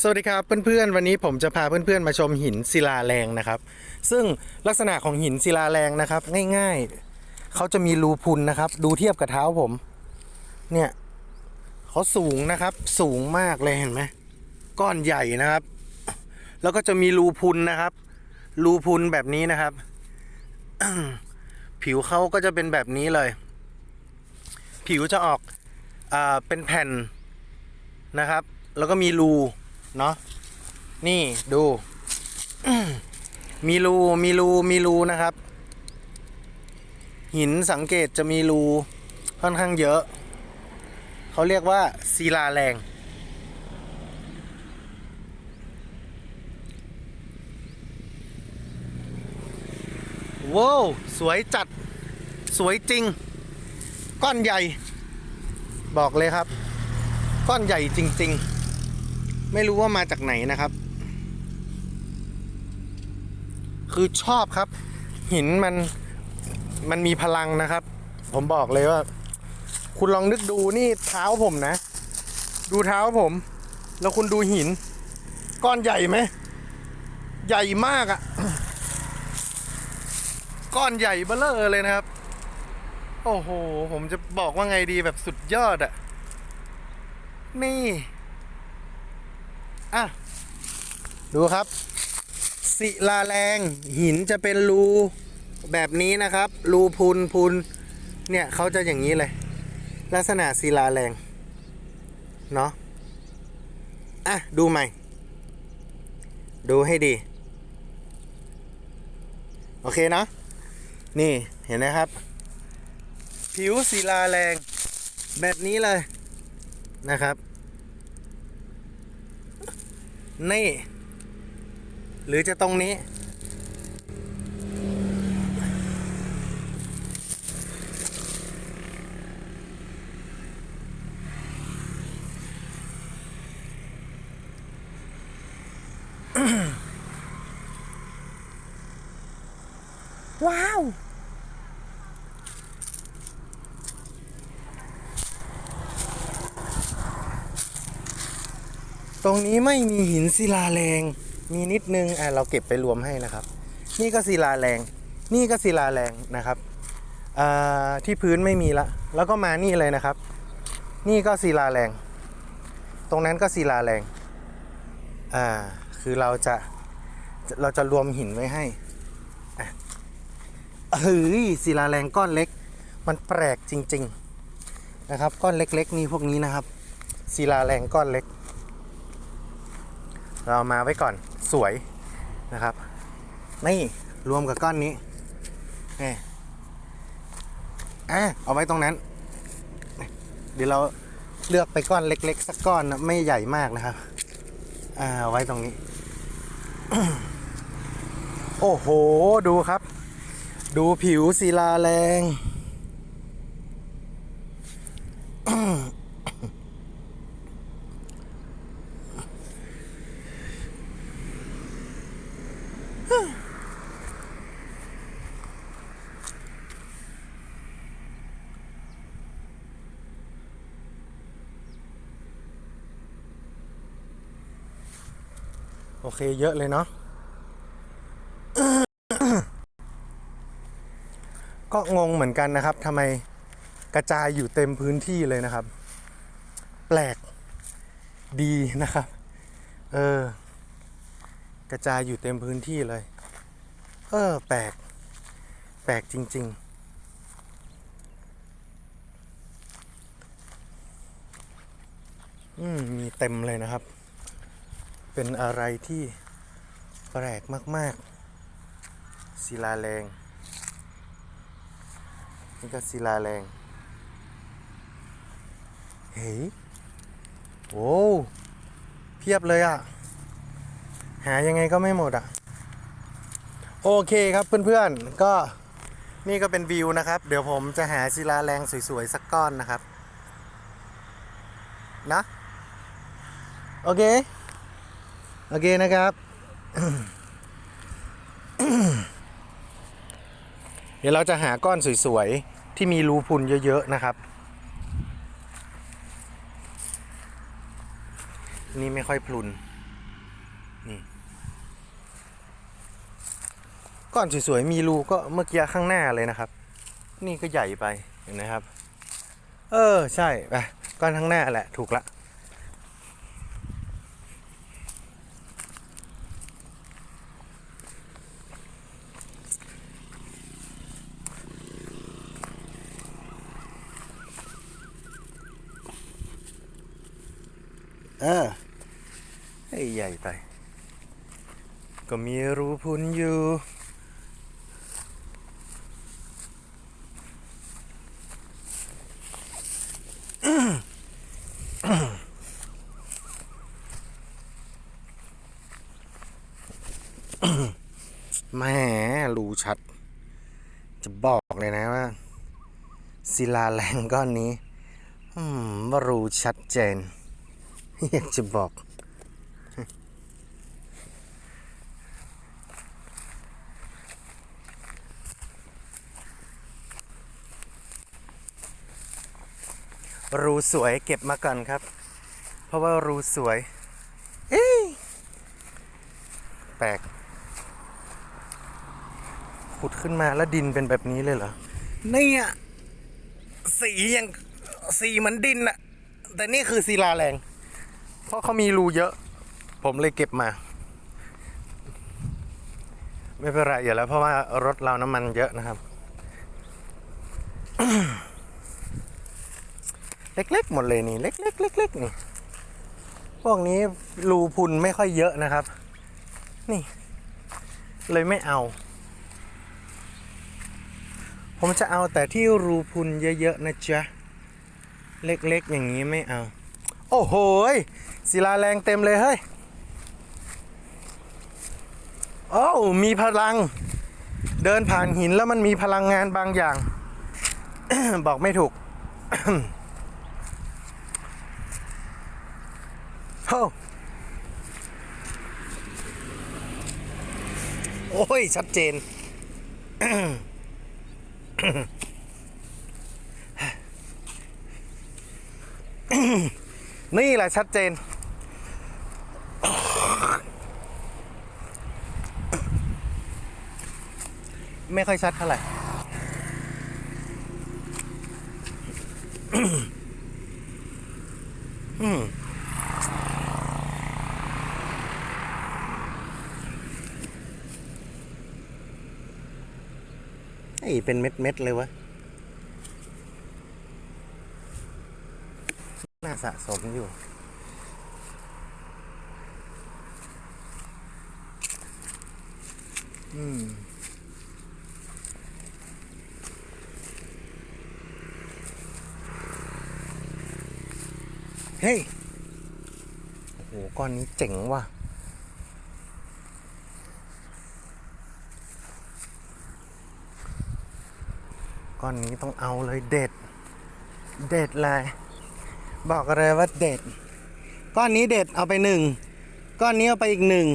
สวัสดีครับเพื่อนๆวันนี้ผมจะพาเพื่อนๆมาชมหินศิลาแรงนะครับ ซึ่งลักษณะของหินศิลาแรงนะครับ ง่ายๆเขาจะมีรูพุนนะครับ ดูเทียบกับเท้าผม เนี่ยเขาสูงนะครับ สูงมากเลยเห็นไหมก้อนใหญ่นะครับ แล้วก็จะมีรูพุนนะครับ รูพุนแบบนี้นะครับ ผิวเขาก็จะเป็นแบบนี้เลย ผิวจะออกอเป็นแผ่นนะครับ แล้วก็มีรู เนาะนี่ดู มีรูมีรูมีรูนะครับ หินสังเกตจะมีรูค่อนข้างเยอะ เขาเรียกว่าศิลาแรงว้าวสวยจัดสวยจริง ก้อนใหญ่ บอกเลยครับ ก้อนใหญ่จริง ๆ ไม่รู้ว่ามาจากไหนนะครับ คือชอบครับ หินมันมันมีพลังนะครับ ผมบอกเลยว่า คุณลองนึกดูนี่เท้าผมนะ ดูเท้าผม แล้วคุณดูหิน ก้อนใหญ่ไหม ใหญ่มากอะ่ะ ก้อนใหญ่เบ้อเลอเลยนะครับ โอ้โห ผมจะบอกว่าไงดีแบบสุดยอดอะ่ะ นี่ อะ ดูครับ ศิลาแรงหินจะเป็นรูแบบนี้นะครับ รูพุนพุนเนี่ยเขาจะอย่างนี้เลย ลักษณะศิลาแรง เนาะอะ ดูใหม่ ดูให้ดี โอเคนะ นี่เห็นไหมครับ ผิวศิลาแรง แบบนี้เลยนะครับ นี่ หรือจะตรงนี้ ว้าว ต รงนี้ไม่มีหินศิลาแรง มีนิดนึงอะเราเก็บไปรวมให้นะครับ นี่ก็ศิลาแรง นี่ก็ศิลาแรงนะครับที่พื้นไม่มีละ แล้วก็มานี่เลยนะครับ นี่ก็ศิลาแรง ตรงนั้นก็ศิลาแรงอ่าคือเราจะเราจะรวมหินไว้ให้เฮ้ยศิลาแรงก้อนเล็ก มันแปลกจริง ๆ นะครับ ก้อนเล็ก ๆ นี่พวกนี้นะครับศิลาแรงก้อนเล็ก เรามาไว้ก่อนสวยนะครับ นี่รวมกับก้อนนี้นี่อะเอาไว้ตรงนั้น เดี๋ยวเราเลือกไปก้อนเล็ก ๆ สักก้อนนะไม่ใหญ่มากนะครับ อ่าเอาไว้ตรงนี้ โอ้โห ดูครับ ดูผิวศิลาแรง โอเคเยอะเลยเนาะก็งงเหมือนกันนะครับทำไมกระจายอยู่เต็มพื้นที่เลยนะครับ แปลกดีนะครับ เออ กระจายอยู่เต็มพื้นที่เลย เออ แปลก แปลกจริงๆอืมมีเต็มเลยนะครับ เป็นอะไรที่แปลกมาก ๆ ศิลาแรง นี่ก็ศิลาแรง เฮ้ยโอ้เพียบเลยอะ่ะ หายังไงก็ไม่หมดอะ่ะ โอเคครับเพื่อน ๆ ก็นี่ก็เป็นวิวนะครับ เดี๋ยวผมจะหาศิลาแรงสวย ๆ สักก้อนนะครับ นะ โอเค โอเคนะครับ เดี๋ยวเราจะหาก้อนสวยๆ ที่มีรูพุนเยอะ ๆ นะครับ นี่ไม่ค่อยพลุน นี่ ก้อนสวยๆ มีรูก็เมื่อกี้ข้างหน้าเลยนะครับ นี่ก็ใหญ่ไปเห็นไหมครับ เออ ใช่ไปก้อนข้างหน้าแหละ ถูกละ เออไอ้ใหญ่ไป ก็มีรูพุนอยู่แหมรูชัด จะบอกเลยนะว่าศิลาแรงก้อนนี้อืมว่ารูชัดเจน อยากจะบอก รูสวยเก็บมาก่อนครับ เพราะว่ารูสวย เอ้ยแปลก ขุดขึ้นมาแล้วดินเป็นแบบนี้เลยเหรอ เนี่ยสียังสีเหมือนดินอะแต่นี่คือศิลาแรง เพราะเขามีรูเยอะ ผมเลยเก็บมา ไม่เป็นไรอยู่แล้วเพราะว่ารถเราน้ำมันเยอะนะครับ เล็กๆหมดเลยนี่ เล็กๆเล็กๆนี่ พวกนี้รูพุนไม่ค่อยเยอะนะครับ นี่ เลยไม่เอา ผมจะเอาแต่ที่รูพุนเยอะๆนะจ๊ะ เล็กๆอย่างนี้ไม่เอา โอ้โหศิลาแรงเต็มเลยเฮ้ยโอ้มีพลัง เดินผ่านหินแล้วมันมีพลังงานบางอย่าง บอกไม่ถูกโอ้โอ้ย ชัดเจน นี่แหละชัดเจน ไม่ค่อยชัดเท่าไหร่ไอ้เป็นเม็ดเม็ดๆเลยวะ น่า สะสมอยู่ อืมเฮ้ย โอ้โห ก้อนนี้เจ๋งว่ะ ก้อนนี้ต้องเอาเลยเด็ด เด็ดเลย บอกเลยว่าเด็ด ก้อนนี้เด็ดเอาไปหนึ่งก้อนนี้เอาไปอีกหนึ่ง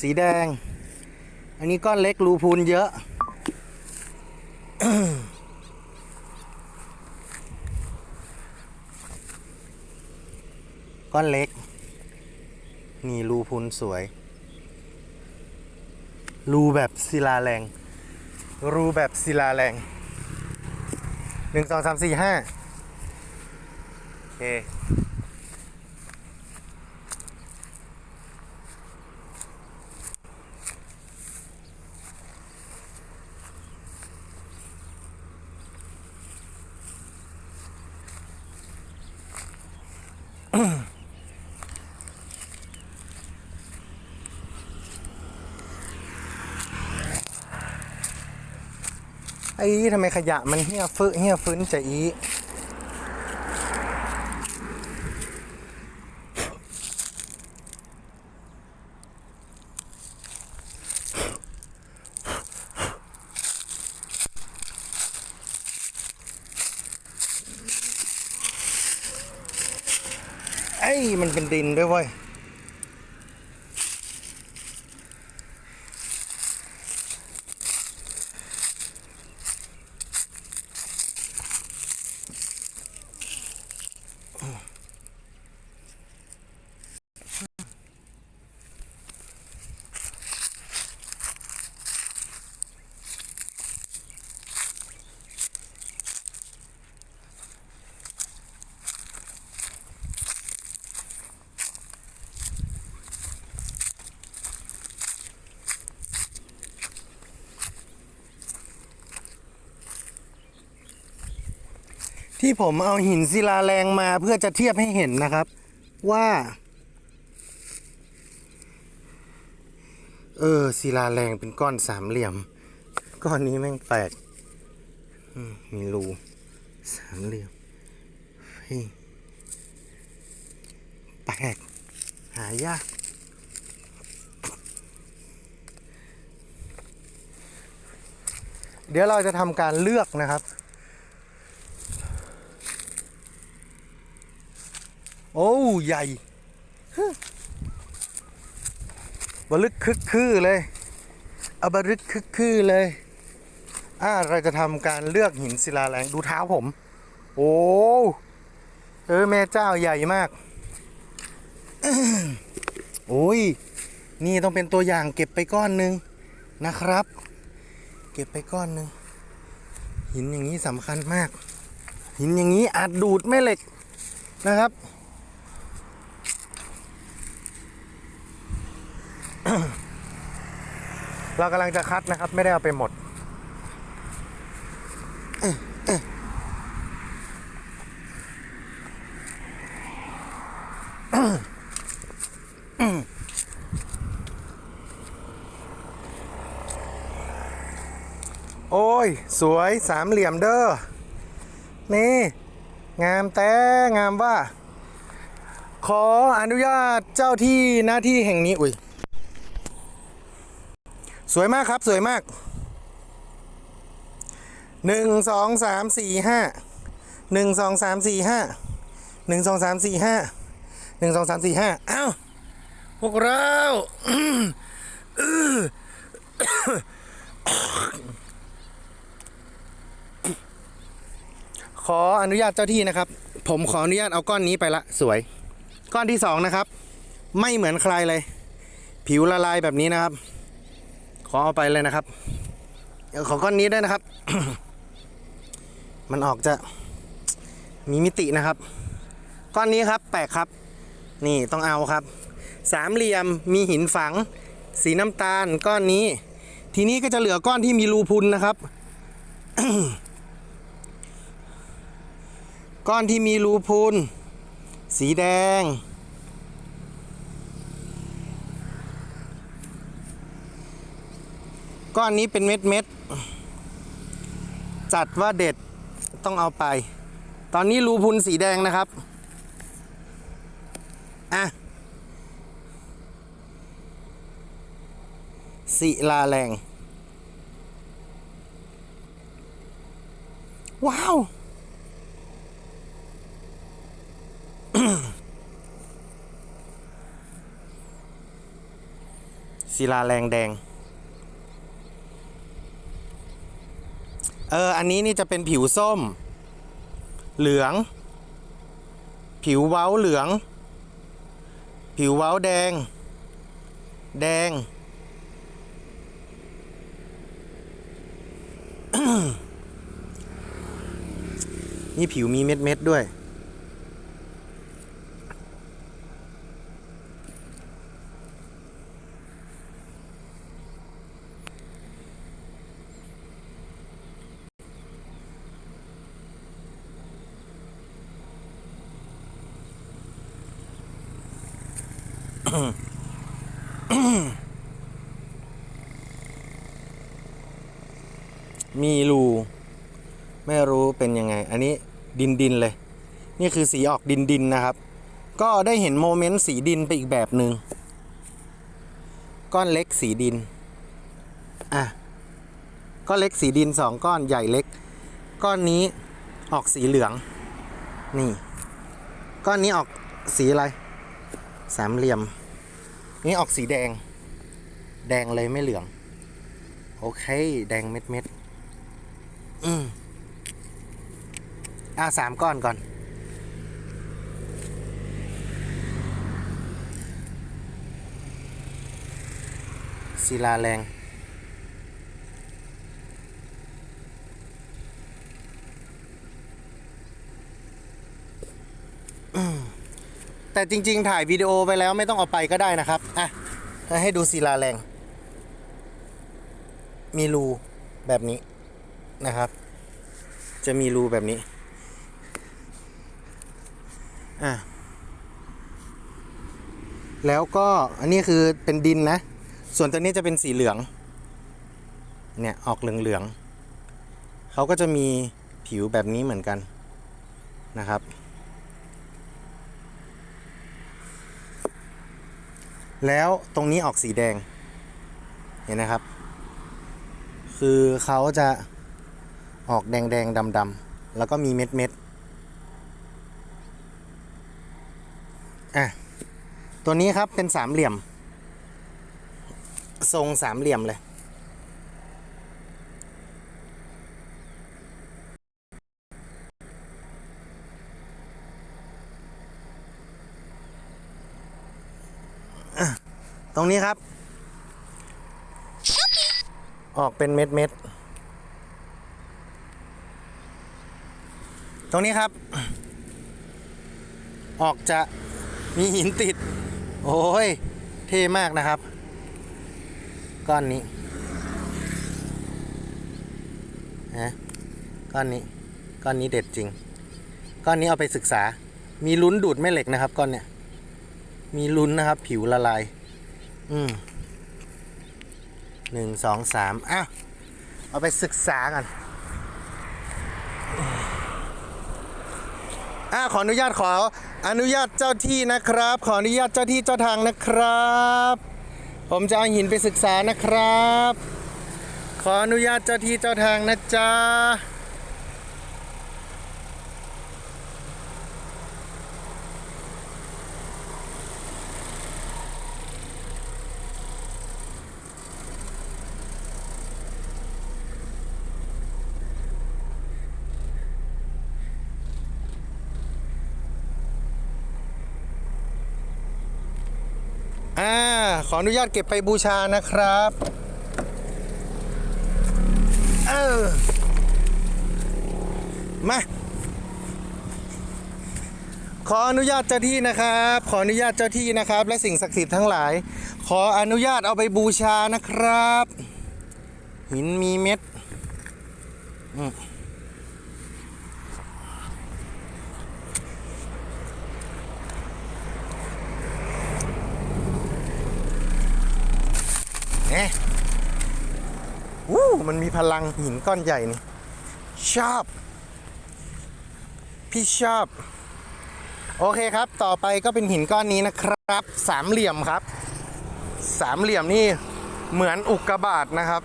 สีแดง อันนี้ก้อนเล็กรูพูนเยอะก้อนเล็ก นี่รูพุนสวย รูแบบศิลาแรง รูแบบศิลาแรงหนึ่งสองสามสี่ห้า ไอ้ทำไมขยะมันเหี้ยฟื้เหี้ยฟื้นจะอีไอ้มันเป็น ดินด้วยเว้ย ที่ผมเอาหินศิลาแรงมาเพื่อจะเทียบให้เห็นนะครับ ว่า เออศิลาแรงเป็นก้อนสามเหลี่ยม ก้อนนี้แม่งแปลกมีรูสามเหลี่ยมเฮ้แปลกหายากเดี๋ยวเราจะทำการเลือกนะครับ โอ้ใหญ่บลึกคึกคือเลยเอาบลึกคึกคือเลยอ่าเราจะทำการเลือกหินศิลาแรงดูเท้าผม โอ้เออแม่เจ้าใหญ่มากโอ้ยนี่ต้องเป็นตัวอย่างเก็บไปก้อนหนึ่งนะครับ เก็บไปก้อนหนึ่งหินอย่างนี้สำคัญมาก หินอย่างนี้อาจดูดแม่เหล็กนะครับ เรากำลังจะคัดนะครับ ไม่ได้เอาไปหมด โอ้ย สวยสามเหลี่ยมเด้อ นี่ งามแต่งามว่า ขออนุญาตเจ้าที่หน้าที่แห่งนี้ อุ้ย สวยมากครับสวยมากหนึ่งสองสามสี่ห้าหนึ่งสองสามสี่ห้าหนึ่งสองสามสี่ห้าหนึ่งสองสามสี่ห้าเอ้าพวกเราขออนุญาตเจ้าที่นะครับ ผมขออนุญาตเอาก้อนนี้ไปละสวย ก้อนที่สองนะครับ ไม่เหมือนใครเลย ผิวละลายแบบนี้นะครับ อเอาไปเลยนะครับเดี๋ยวขอก้อนนี้ด้วยนะครับ มันออกจะมีมิตินะครับ ก้อนนี้ครับแปลกครับ นี่ต้องเอาครับ สามเหลี่ยมมีหินฝัง สีน้ำตาลก้อนนี้ ทีนี้ก็จะเหลือก้อนที่มีรูพุนนะครับ ก้อนที่มีรูพุนสีแดง ก้อนนี้เป็นเม็ดเม็ดจัดว่าเด็ดต้องเอาไป ตอนนี้รูพุนสีแดงนะครับ อะศิลาแรง ว้าว ศิลาแรงแดง เออ อันนี้นี่จะเป็นผิวส้ม เหลือง ผิวเว้าเหลือง ผิวเว้าแดง แดง นี่ผิวมีเม็ดเม็ดด้วย มีรูไม่รู้เป็นยังไง อันนี้ดินดินเลย นี่คือสีออกดินดินนะครับ ก็ได้เห็นโมเมนต์สีดินไปอีกแบบหนึ่งก้อนเล็กสีดิน อะ ก้อนเล็กสีดินสองก้อนใหญ่เล็ก ก้อนนี้ออกสีเหลือง นี่ ก้อนนี้ออกสีอะไร สามเหลี่ยม นี่ออกสีแดง แดงเลยไม่เหลือง โอเค แดงเม็ดเม็ดอืมอ่าสามก้อนก่อน ศิลาแรง แต่จริง ๆ ถ่ายวิดีโอไปแล้วไม่ต้องเอาไปก็ได้นะครับ อะ ให้ดูศิลาแรง มีรูแบบนี้นะครับ จะมีรูแบบนี้ อะ แล้วก็อันนี้คือเป็นดินนะ ส่วนตัวนี้จะเป็นสีเหลือง เนี่ย ออกเหลืองๆเขาก็จะมีผิวแบบนี้เหมือนกันนะครับ แล้วตรงนี้ออกสีแดง เห็นนะครับ คือเขาจะออกแดงแดงดำดำแล้วก็มีเม็ดเม็ดอะ ตัวนี้ครับเป็นสามเหลี่ยม ทรงสามเหลี่ยมเลย ตรงนี้ครับ ออกเป็นเม็ดเม็ดตรงนี้ครับ ออกจะมีหินติด โอ้ย เท่มากนะครับ ก้อนนี้นะก้อนนี้ ก้อนนี้เด็ดจริง ก้อนนี้เอาไปศึกษา มีลุ้นดูดแม่เหล็กนะครับ ก้อนเนี้ย มีลุ้นนะครับ ผิวละลาย อืมหนึ่งสองสามอ้าวเอาไปศึกษากันอ่าขออนุญาตขออนุญาตเจ้าที่นะครับ ขออนุญาตเจ้าที่เจ้าทางนะครับ ผมจะเอาหินไปศึกษานะครับ ขออนุญาตเจ้าที่เจ้าทางนะจ๊ะ อ่า ขออนุญาตเก็บไปบูชานะครับเออมาขออนุญาตเจ้าที่นะครับ ขออนุญาตเจ้าที่นะครับ และสิ่งศักดิ์สิทธิ์ทั้งหลาย ขออนุญาตเอาไปบูชานะครับ หินมีเม็ดอืมเอ๊ะวู้ มันมีพลังหินก้อนใหญ่นี่ชอบ พี่ชอบ โอเคครับ ต่อไปก็เป็นหินก้อนนี้นะครับ สามเหลี่ยมครับ สามเหลี่ยมนี่เหมือนอุกกาบาตนะครับ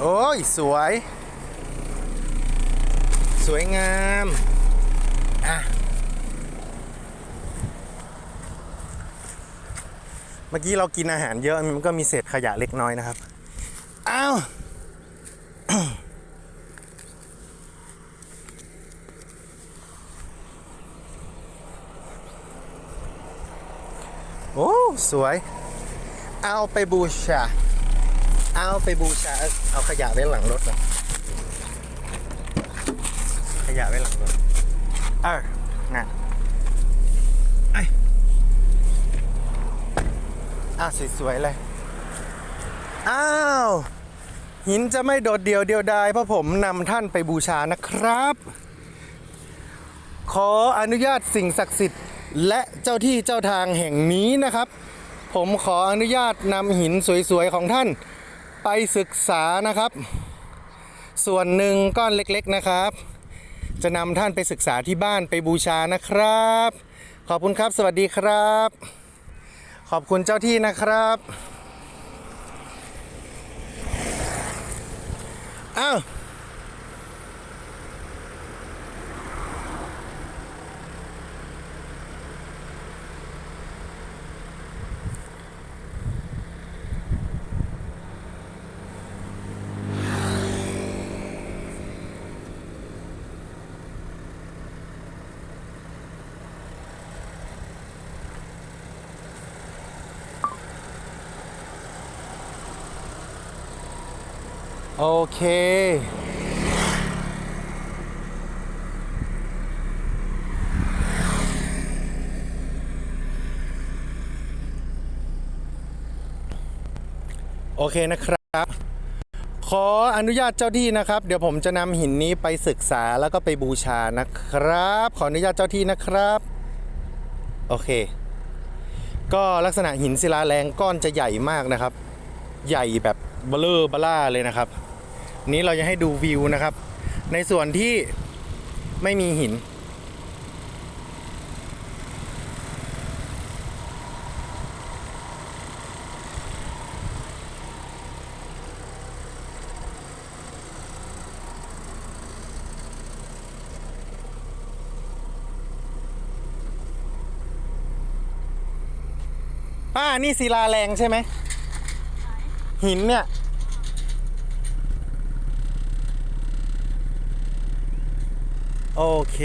โอ้ย สวย สวยงามอะเมื่อกี้เรากินอาหารเยอะมันก็มีเศษขยะเล็กน้อยนะครับ อ้าวโอ้ สวย เอาไปบูชา เอาไปบูชา เอาขยะไว้หลังรถก่อนขยะไว้หลังรถ เออน่ะไอ้อ้าวสวยๆเลย อ้าว หินจะไม่โดดเดี่ยวเดียวดายเพราะผมนำท่านไปบูชานะครับ ขออนุญาตสิ่งศักดิ์สิทธิ์ และเจ้าที่เจ้าทางแห่งนี้นะครับ ผมขออนุญาตนำหินสวยๆของท่านไปศึกษานะครับ ส่วนหนึ่งก้อนเล็กๆนะครับ จะนำท่านไปศึกษาที่บ้านไปบูชานะครับ ขอบคุณครับ สวัสดีครับ ขอบคุณเจ้าที่นะครับ อ้าว โอเค โอเคนะครับ ขออนุญาตเจ้าที่นะครับ เดี๋ยวผมจะนำหินนี้ไปศึกษาแล้วก็ไปบูชานะครับ ขออนุญาตเจ้าที่นะครับ โอเค ก็ลักษณะหินศิลาแรงก้อนจะใหญ่มากนะครับ ใหญ่แบบเบลอเบล่าเลยนะครับ นี้เราจะให้ดูวิวนะครับ ในส่วนที่ไม่มีหิน ป้า นี่ศิลาแรงใช่ไหม หินเนี่ย โอเค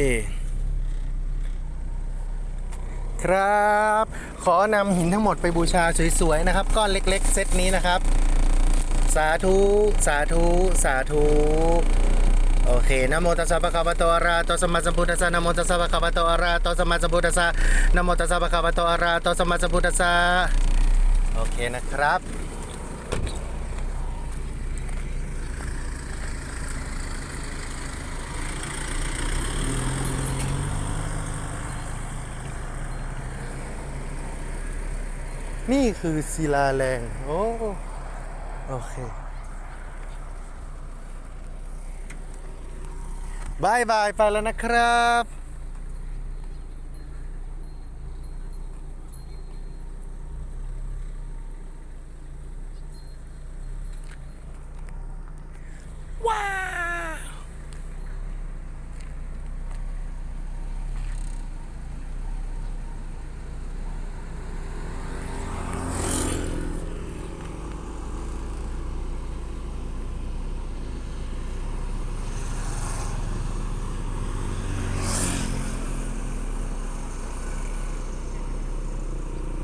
ครับ ขอนำหินทั้งหมดไปบูชาสวยๆนะครับ ก้อนเล็กๆ เซตนี้นะครับ สาธุ สาธุ สาธุ โอเคนะโมตัสสะภะคะวะโตอะระหะโตสัมมาสัมพุทธัสสะนะโมตัสสะภะคะวะโตอะระหะโตสัมมาสัมพุทธัสสะนะโมตัสสะภะคะวะโตอะระหะโตสัมมาสัมพุทธัสสะโอเคนะครับ คือศิลาแรง โอ้ โอเคบายบาย ไปแล้วนะครับ